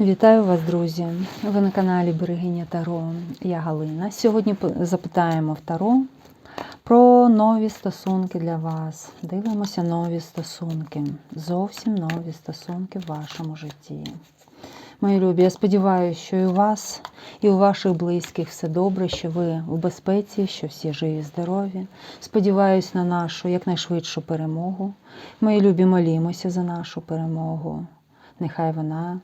Вітаю вас, друзі! Ви на каналі Берегиня Таро. Я Галина. Сьогодні запитаємо в Таро про нові стосунки для вас. Дивимося нові стосунки. Зовсім нові стосунки в вашому житті. Мої любі, я сподіваюся, що і у вас, і у ваших близьких все добре, що ви в безпеці, що всі живі, здорові. Сподіваюсь на нашу якнайшвидшу перемогу. Мої любі, молімося за нашу перемогу. Нехай вона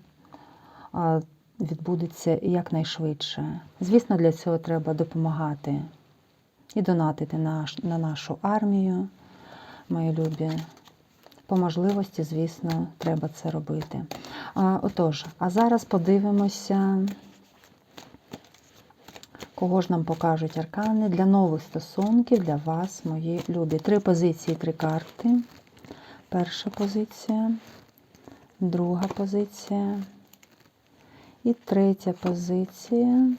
відбудеться якнайшвидше. Звісно, для цього треба допомагати і донатити на нашу армію, мої любі. По можливості, звісно, треба це робити. А, отож, а зараз подивимося, кого ж нам покажуть аркани для нових стосунків для вас, мої любі. Три позиції, три карти. Перша позиція, друга позиція. І третя позиція.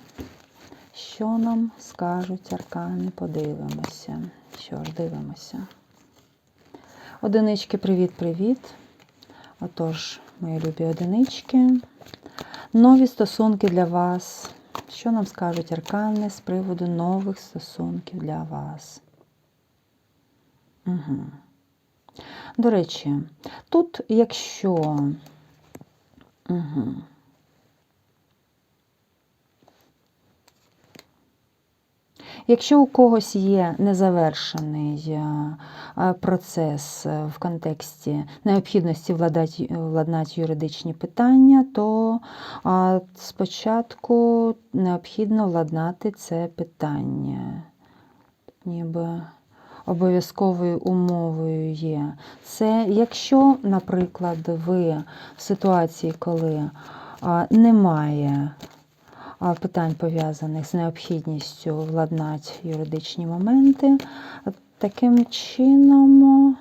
Що нам скажуть аркани? Подивимося. Що ж, дивимося. Одинички, привіт-привіт. Отож, мої любі одинички. Нові стосунки для вас. Що нам скажуть аркани з приводу нових стосунків для вас? Угу. До речі, тут, якщо. Угу. Якщо у когось є незавершений е, е, процес е, в контексті необхідності владнати юридичні питання, то спочатку необхідно владнати це питання. Ніби обов'язковою умовою є. Це якщо, наприклад, ви в ситуації, коли немає питань пов'язаних з необхідністю владнати юридичні моменти. Таким чином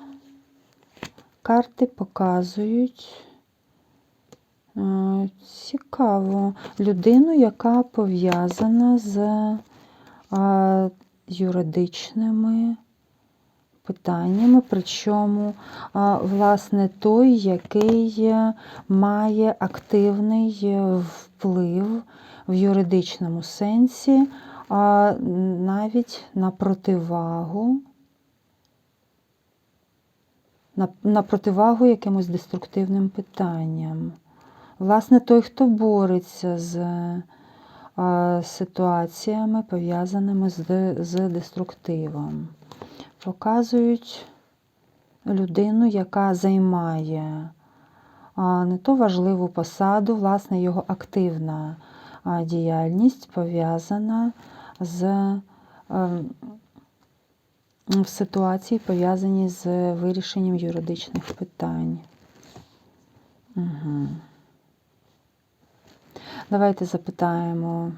карти показують е, цікаво людину, яка пов'язана з юридичними питаннями, причому, власне, той, який має активний вплив в юридичному сенсі, навіть на противагу, на, противагу якимось деструктивним питанням. Власне, той, хто бореться з а, ситуаціями, пов'язаними з деструктивом, показують людину, яка займає не то важливу посаду, власне, його активна діяльність пов'язана з ем, в ситуації, пов'язані з вирішенням юридичних питань. Угу. Давайте запитаємо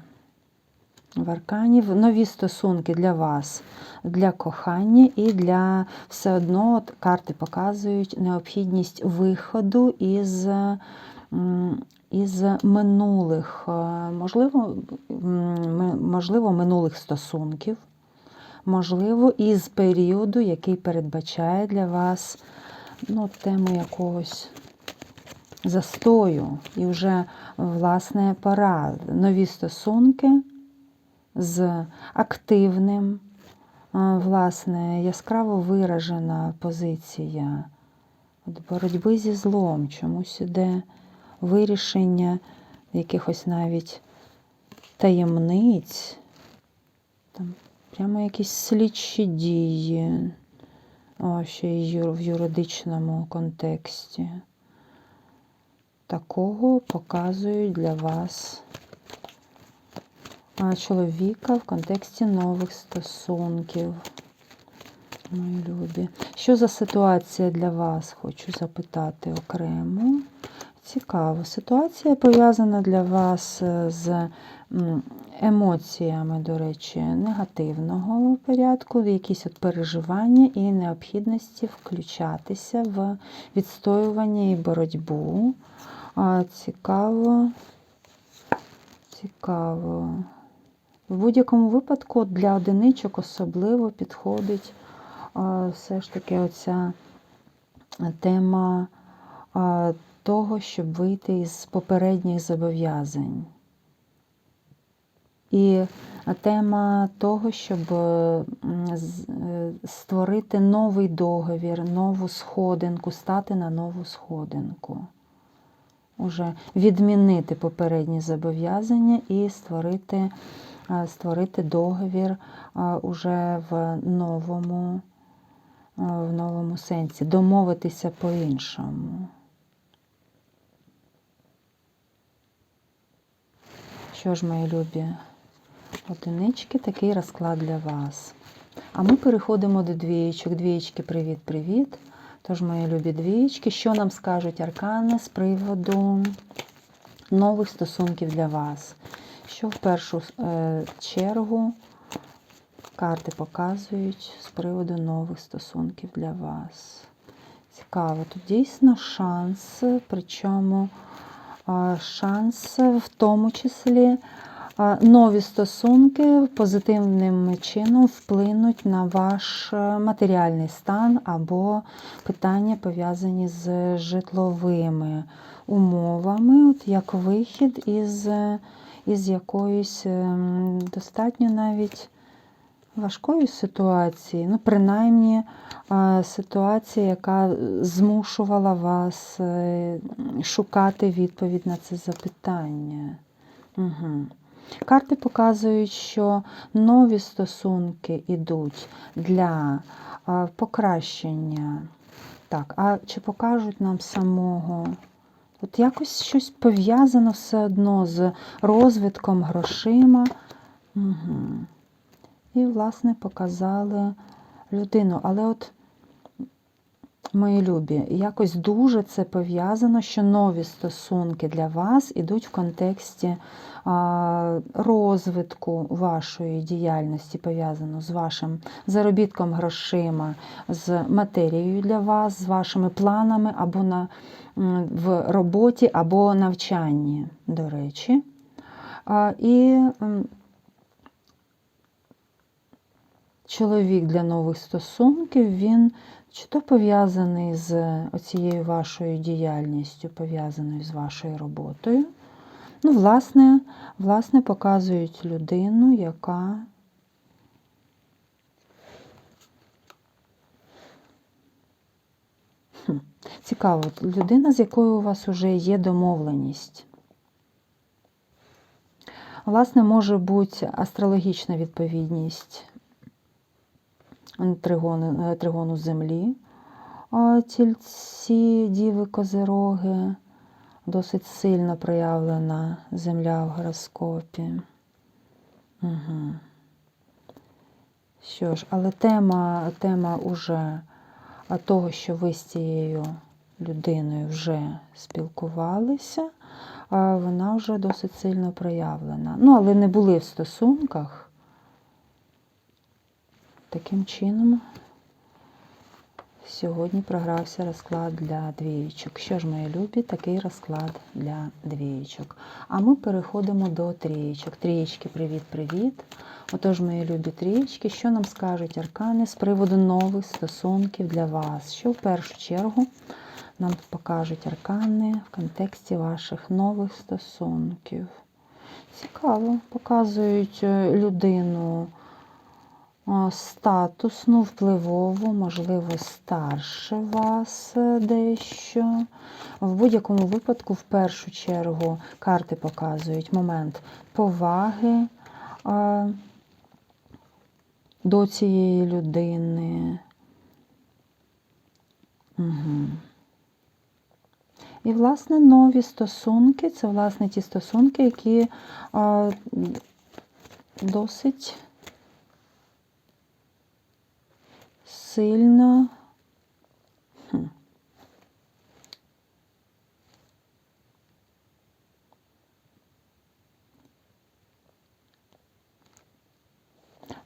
в арканів нові стосунки для вас, для кохання і для все одно от карти показують необхідність виходу із із минулих, е, можливо, можливо, минулих стосунків, можливо, із періоду, який передбачає для вас ну, тему якогось застою. І вже, власне, пора нові стосунки з активним, е, власне, яскраво виражена позиція от боротьби зі злом, чомусь іде вирішення якихось навіть таємниць, там прямо якісь слідчі дії, о, ще й в юридичному контексті. Такого показують для вас чоловіка в контексті нових стосунків. Мої любі. Що за ситуація для вас? Хочу запитати окремо. Цікаво. Ситуація пов'язана для вас е, з емоціями, до речі, негативного порядку, якісь от переживання і необхідності включатися в відстоювання і боротьбу. Цікаво, цікаво. В будь-якому випадку для одиничок особливо підходить все ж таки оця тема того, щоб вийти із попередніх зобов'язань. І тема того, щоб е, е, створити новий договір, нову сходинку, стати на нову сходинку. Уже відмінити попередні зобов'язання і створити, е, створити договір е, уже в новому, е, в новому сенсі, домовитися по-іншому. Що ж, мої любі одинички, такий розклад для вас. А ми переходимо до двієчок. Двієчки, привіт-привіт. Тож, мої любі двієчки, що нам скажуть аркани з приводу нових стосунків для вас? Що в першу е, чергу карти показують з приводу нових стосунків для вас? Цікаво, тут дійсно шанс, причому шанс в тому числі нові стосунки позитивним чином вплинуть на ваш е, матеріальний стан або питання пов'язані з житловими умовами, от як вихід із, е, із якоїсь ем, достатньо навіть важкої ситуації, ну, принаймні ситуація, яка змушувала вас е, шукати відповідь на це запитання. Угу. Карти показують, що нові стосунки йдуть для покращення. Так, а чи покажуть нам самого? От якось щось пов'язано все одно з розвитком грошима. Угу. І, власне, показали людину. Але от, мої любі, якось дуже це пов'язано, що нові стосунки для вас ідуть в контексті розвитку вашої діяльності, пов'язано з вашим заробітком грошима, з матерією для вас, з вашими планами або на, в роботі, або навчанні, до речі. І чоловік для нових стосунків, він чи то пов'язаний з оцією вашою діяльністю, пов'язаною з вашою роботою. Ну, власне, власне, показують людину, яка Хм, Цікаво, людина, з якою у вас вже є домовленість. Власне, може бути астрологічна відповідність тригону, тригону землі. Тільці, діви, козироги, досить сильно проявлена земля в гороскопі. Угу. Що ж, але тема, тема уже того, що ви з цією людиною вже спілкувалися, вона вже досить сильно проявлена. Ну, але не були в стосунках. Таким чином, сьогодні програвся розклад для двієчок. Що ж, мої любі, такий розклад для двієчок. А ми переходимо до трієчок. Трієчки, привіт-привіт. Отож, мої любі трієчки, що нам скажуть аркани з приводу нових стосунків для вас? Що в першу чергу нам покажуть аркани в контексті ваших нових стосунків? Цікаво, показують е, людину статусну, впливову, можливо, старше вас е, дещо. В будь-якому випадку, в першу чергу, карти показують момент поваги до цієї людини. Угу. І, власне, нові стосунки це, власне, ті стосунки, які досить сильно. Хм.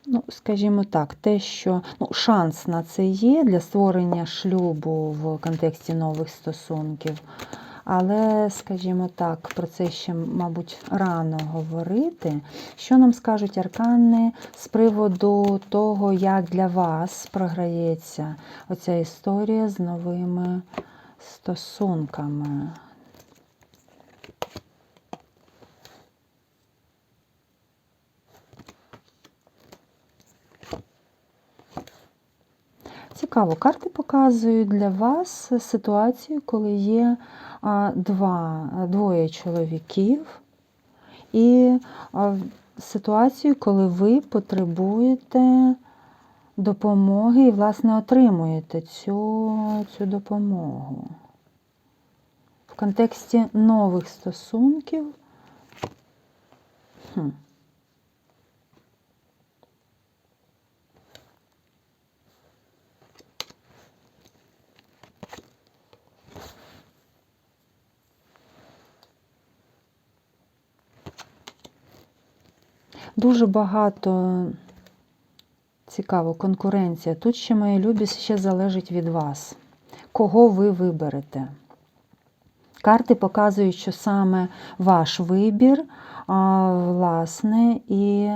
Ну, скажімо так, те, що ну, шанс на це є для створення шлюбу в контексті нових стосунків. Але, скажімо так, про це ще, мабуть, рано говорити. Що нам скажуть аркани з приводу того, як для вас програється оця історія з новими стосунками? Цікаво, карти показують для вас ситуацію, коли є два, двоє чоловіків, і ситуацію, коли ви потребуєте допомоги і, власне, отримуєте цю, цю допомогу. В контексті нових стосунків. Хм. Дуже багато цікаво, конкуренція. Тут ще, мої любі, ще залежить від вас. Кого ви виберете? Карти показують, що саме ваш вибір, власне, і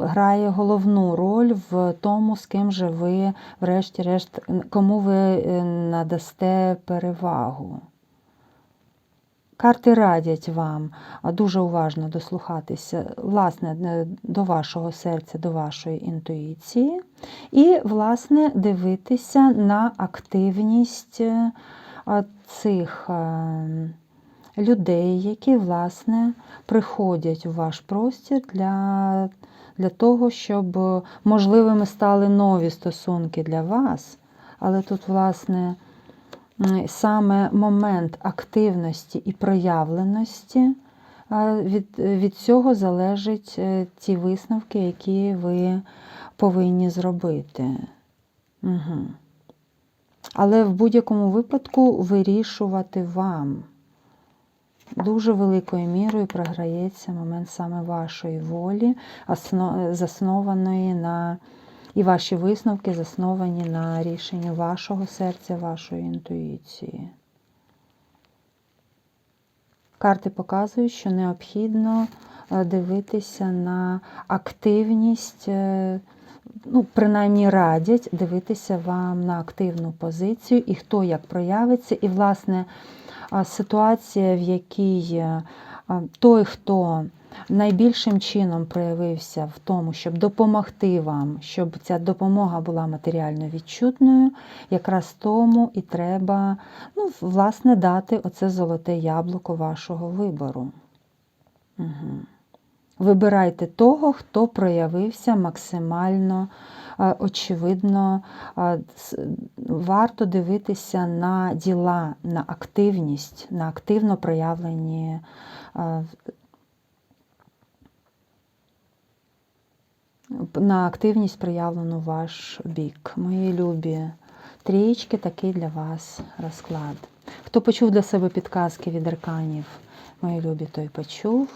грає головну роль в тому, з ким же ви, врешті-решт, кому ви е, надасте перевагу. Карти радять вам дуже уважно дослухатися, власне, е, до вашого серця, до вашої інтуїції, і, власне, дивитися на активність е, цих е, людей, які, власне, приходять у ваш простір для, для того, щоб можливими стали нові стосунки для вас. Але тут, власне, саме момент активності і проявленості, е, від, від цього залежать е, ті висновки, які ви повинні зробити. Угу. Але в будь-якому випадку вирішувати вам. Дуже великою мірою програється момент саме вашої волі, заснованої на і ваші висновки засновані на рішенні вашого серця, вашої інтуїції. Карти показують, що необхідно е, дивитися на активність, е, ну, принаймні радять дивитися вам на активну позицію і хто як проявиться. І, власне, ситуація, в якій е, той, хто найбільшим чином проявився в тому, щоб допомогти вам, щоб ця допомога була матеріально відчутною, якраз тому і треба, ну, власне, дати оце золоте яблуко вашого вибору. Угу. Вибирайте того, хто проявився максимально е, очевидно. Е, Варто дивитися на діла, на активність, на активно проявлені на активність проявлену ваш бік. Мої любі трієчки, такий для вас розклад. Хто почув для себе підказки від арканів, мої любі, той почув.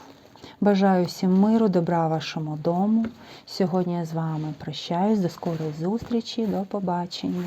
Бажаю всім миру, добра вашому дому. Сьогодні я з вами прощаюсь. До скорої зустрічі, до побачення.